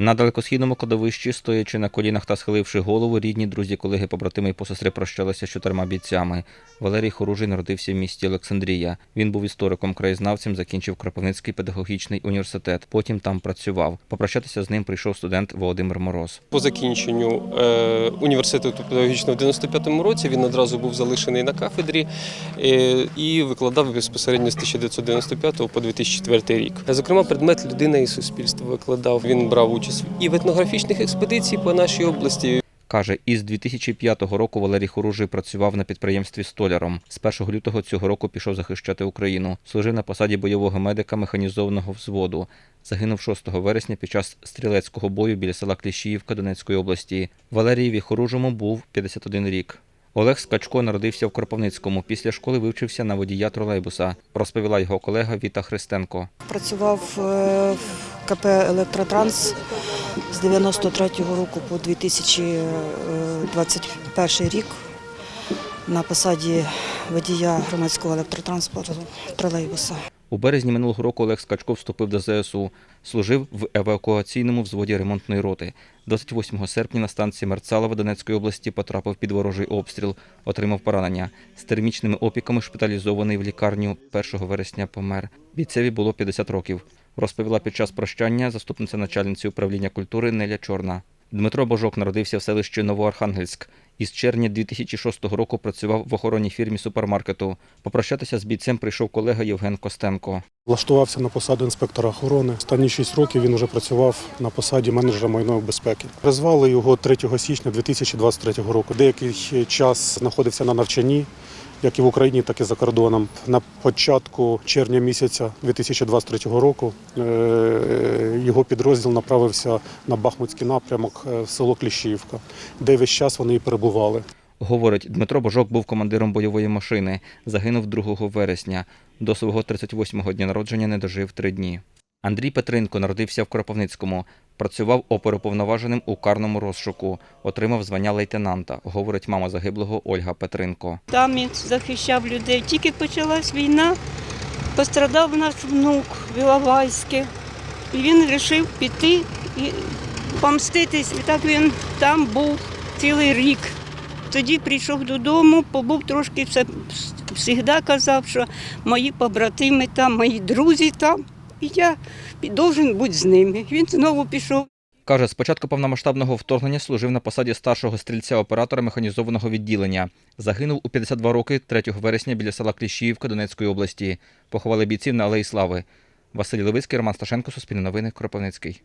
На далекосхідному кладовищі, стоячи на колінах та схиливши голову, рідні, друзі, колеги, побратими і посестри прощалися з чотирма бійцями. Валерій Хоружий народився в місті Олександрія. Він був істориком, краєзнавцем, закінчив Кропивницький педагогічний університет. Потім там працював. Попрощатися з ним прийшов студент Володимир Мороз. По закінченню е, університету педагогічного в 95-му році він одразу був залишений на кафедрі е, і викладав безпосередньо з 1995 по 2004 рік. Зокрема, предмет людина і суспільство викладав. Він брав участь і в етнографічних експедиціях по нашій області. Каже, із 2005 року Валерій Хоружий працював на підприємстві столяром. З 1 лютого цього року пішов захищати Україну. Служив на посаді бойового медика механізованого взводу. Загинув 6 вересня під час стрілецького бою біля села Кліщіївка Донецької області. Валерієві Хоружому був 51 рік. Олег Скачко народився в Кропивницькому. Після школи вивчився на водія тролейбуса, розповіла його колега Віта Христенко. Працював е, в КП Електротранс з 93-го року по 2021 рік на посаді водія громадського електротранспорту тролейбуса. У березні минулого року Олег Скачко вступив до ЗСУ. Служив в евакуаційному взводі ремонтної роти. 28 серпня на станції Мерцалова Донецької області потрапив під ворожий обстріл, отримав поранення. З термічними опіками шпиталізований в лікарню 1 вересня помер. Бійцеві було 50 років. Розповіла під час прощання заступниця начальниці управління культури Неля Чорна. Дмитро Божок народився в селищі Новоархангельськ. Із червня 2006 року працював в охоронній фірмі супермаркету. Попрощатися з бійцем прийшов колега Євген Костенко. Влаштувався на посаду інспектора охорони. Останні 6 років він вже працював на посаді менеджера майнової безпеки. Призвали його 3 січня 2023 року. Деякий час знаходився на навчанні, як і в Україні, так і за кордоном. На початку червня місяця 2023 року е, його підрозділ направився на Бахмутський напрямок е, в село Кліщівка, де весь час вони і перебували. Говорить, Дмитро Божок був командиром бойової машини. Загинув 2 вересня. До свого 38-го дня народження не дожив три дні. Андрій Петренко народився в Кропивницькому. Працював оперуповноваженим у карному розшуку. Отримав звання лейтенанта, говорить мама загиблого Ольга Петренко. Там він захищав людей. Тільки почалась війна, пострадав наш внук Віловайське. І він вирішив піти і помститись. І так він там був цілий рік. Тоді прийшов додому, побув трошки, все завжди казав, що мої побратими там, мої друзі там. І я должен бути з ними. Він знову пішов. Каже, з початку повномасштабного вторгнення служив на посаді старшого стрільця-оператора механізованого відділення. Загинув у 52 роки 3 вересня біля села Кліщіївка Донецької області. Поховали бійців на Алеї Слави. Василь Левицький, Роман Сташенко, Суспільне новини, Кропивницький.